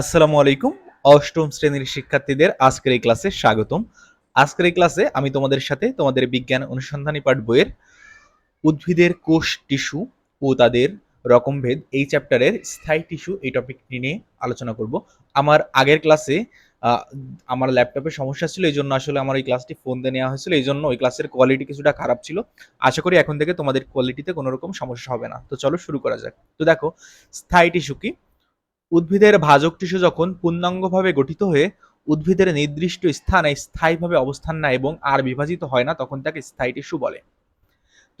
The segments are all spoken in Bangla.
আসসালামু আলাইকুম, অষ্টম শ্রেণির শিক্ষার্থীদের আজকের এই ক্লাসে স্বাগতম। আজকের এই ক্লাসে আমি তোমাদের সাথে তোমাদের বিজ্ঞান অনুসন্ধানী পাঠ বইয়ের উদ্ভিদের কোষ টিস্যু ও তাদের রকমভেদ এই চ্যাপ্টারের স্থায়ী টিস্যু এই টপিকটি নিয়ে আলোচনা করব। আমার আগের ক্লাসে আমার ল্যাপটপে সমস্যা ছিল, এই জন্য আসলে আমার এই ক্লাসটি ফোন দিয়ে নেওয়া হয়েছিল, এই জন্য ওই ক্লাসের কোয়ালিটি কিছুটা খারাপ ছিল। আশা করি এখন থেকে তোমাদের কোয়ালিটিতে কোনো রকম সমস্যা হবে না। তো চলো শুরু করা যাক। তো দেখো, স্থায়ী টিস্যু কি? উদ্ভিদের ভাজক টিস্যু যখন পূর্ণাঙ্গভাবে গঠিত হয়ে উদ্ভিদের নির্দিষ্ট স্থানে স্থায়ীভাবে অবস্থান নেয় এবং আর বিভাজিত হয় না, তখন তাকে স্থায়ী টিস্যু বলে।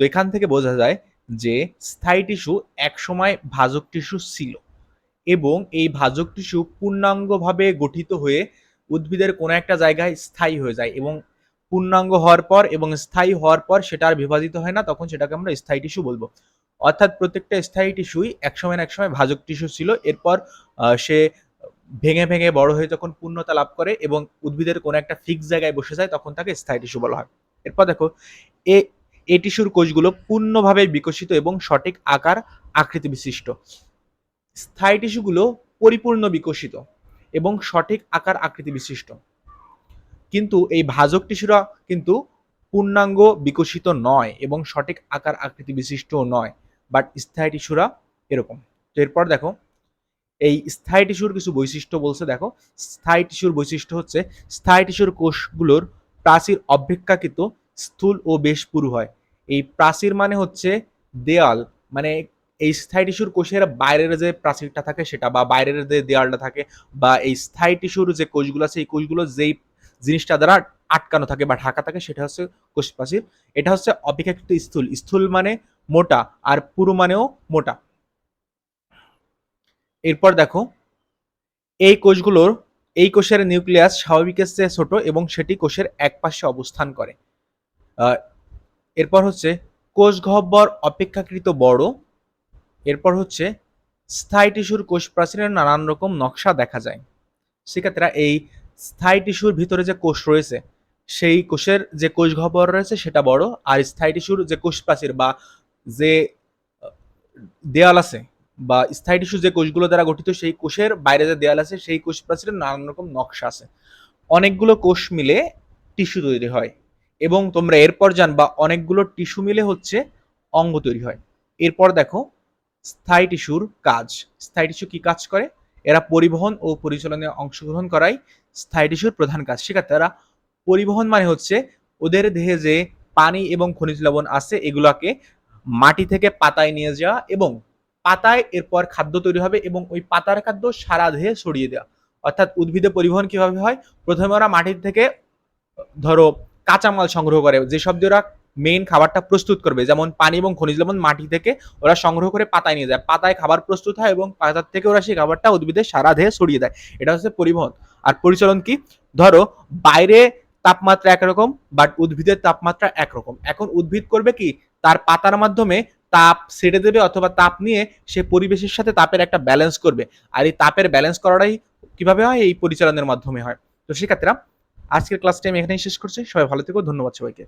তো এখান থেকে বোঝা যায় যে স্থায়ী টিস্যু একসময় ভাজক টিস্যু ছিল এবং এই ভাজক টিস্যু পূর্ণাঙ্গভাবে গঠিত হয়ে উদ্ভিদের কোনো একটা জায়গায় স্থায়ী হয়ে যায় এবং পূর্ণাঙ্গ হওয়ার পর এবং স্থায়ী হওয়ার পর সেটা আর বিভাজিত হয় না, তখন সেটাকে আমরা স্থায়ী টিস্যু বলব। অর্থাৎ প্রত্যেকটা স্থায়ী টিস্যুই একসময় না একসময় ভাজক টিস্যু ছিল। এরপর সে ভেঙে ভেঙে বড় হয়ে যখন পূর্ণতা লাভ করে এবং উদ্ভিদের কোনো একটা ফিক্স জায়গায় বসে যায়, তখন তাকে স্থায়ী টিস্যু বলা হয়। এরপর দেখো, এ এই টিস্যুর কোষগুলো পূর্ণভাবে বিকশিত এবং সঠিক আকার আকৃতি বিশিষ্ট। স্থায়ী টিস্যুগুলো পরিপূর্ণ বিকশিত এবং সঠিক আকার আকৃতি বিশিষ্ট। কিন্তু এই ভাজক টিস্যুরা কিন্তু পূর্ণাঙ্গ বিকশিত নয় এবং সঠিক আকার আকৃতি বিশিষ্টও নয়। বাট স্থায়ী টিস্যুরা এরকম। তো এরপর দেখো, এই স্থায়ী টিস্যুর কিছু বৈশিষ্ট্য বলছে, দেখো, স্থায়ী টিস্যুর বৈশিষ্ট্য হচ্ছে স্থায়ী টিস্যুর কোষগুলোর প্রাচীর অপেক্ষাকৃত স্থূল ও বেশ পুরু হয়। এই প্রাচীর মানে হচ্ছে দেয়াল মানে এই স্থায়ী টিস্যুর কোষের বাইরের যে প্রাচীরটা থাকে সেটা বা বাইরের যে দেয়ালটা থাকে বা এই স্থায়ী টিস্যুর যে কোষগুলো আছে, এই কোষগুলো যেই জিনিসটা দ্বারা আটকানো থাকে বা ঢাকা থাকে সেটা হচ্ছে কোষ প্রাচীর। এটা হচ্ছে অপেক্ষাকৃত স্থূল। স্থূল মানে মোটা আর পুরু মানেও মোটা। এরপর দেখো, এই কোষগুলোর, এই কোষের নিউক্লিয়াস স্বাভাবিকের চেয়ে ছোট এবং সেটি কোষের একপাশে অবস্থান করে। এরপর হচ্ছে কোষ গহ্বর অপেক্ষাকৃত বড়। এরপর হচ্ছে স্থায়ী টিস্যুর কোষ প্রাচীরের নানান রকম নকশা দেখা যায়। সেক্ষেত্রে এই স্থায়ী টিস্যুর ভিতরে যে কোষ রয়েছে, সেই কোষের যে কোষ গহ্বর রয়েছে সেটা বড়, আর স্থায়ী টিস্যুর যে কোষ প্রাচীর বা যে, দেয়াল আছে বা স্থায়ী টিস্যু যে কোষগুলো দ্বারা গঠিত সেই কোষের বাইরে যে দেয়াল আছে সেই কোষ প্রাচীরের নানান রকম নকশা আছে। অনেকগুলো কোষ মিলে টিস্যু তৈরি হয় এবং তোমরা এরপর জানবা অনেকগুলো টিস্যু মিলে হচ্ছে অঙ্গ তৈরি হয়। এরপর দেখো, স্থায়ী টিস্যুর কাজ। স্থায়ী টিস্যু কি কাজ করে? এরা পরিবহন ও পরিচালনায় অংশগ্রহণ করাই স্থায়ী টিস্যুর প্রধান কাজ। সেক্ষেত্রে এরা পরিবহন মানে হচ্ছে ওদের দেহে যে পানি এবং খনিজ লবণ আছে, এগুলাকে মাটি থেকে পাতায় নিয়ে যাওয়া এবং পাতায় এরপর খাদ্য তৈরি হবে এবং ওই পাতার খাদ্য সারা দেহে ছড়িয়ে দেওয়া। অর্থাৎ উদ্ভিদে পরিবহন কীভাবে হয়? প্রথমে ওরা মাটির থেকে, ধরো, কাঁচামাল সংগ্রহ করে, যেসব দিয়ে ওরা মেইন খাবারটা প্রস্তুত করবে, যেমন পানি এবং খনিজ লবণ মাটি থেকে ওরা সংগ্রহ করে পাতায় নিয়ে যায়। পাতায় খাবার প্রস্তুত হয় এবং পাতার থেকে ওরা সেই খাবারটা উদ্ভিদের সারা দেহে ছড়িয়ে দেয়। এটা হচ্ছে পরিবহন। আর পরিচালন কি? ধরো, বাইরে তাপমাত্রা একরকম বাট উদ্ভিদের তাপমাত্রা একরকম। এখন উদ্ভিদ করবে কি? তার পাতার মাধ্যমে তাপ ছেড়ে দেবে অথবা তাপ নিয়ে সে পরিবেশের সাথে তাপের একটা ব্যালেন্স করবে। আর এই তাপের ব্যালেন্স করাটাই কীভাবে হয়? এই পরিচালনের মাধ্যমে হয়। তো সেক্ষেত্রে আজকের ক্লাস আমি এখানেই শেষ করছি। সবাই ভালো থেকো। ধন্যবাদ সবাইকে।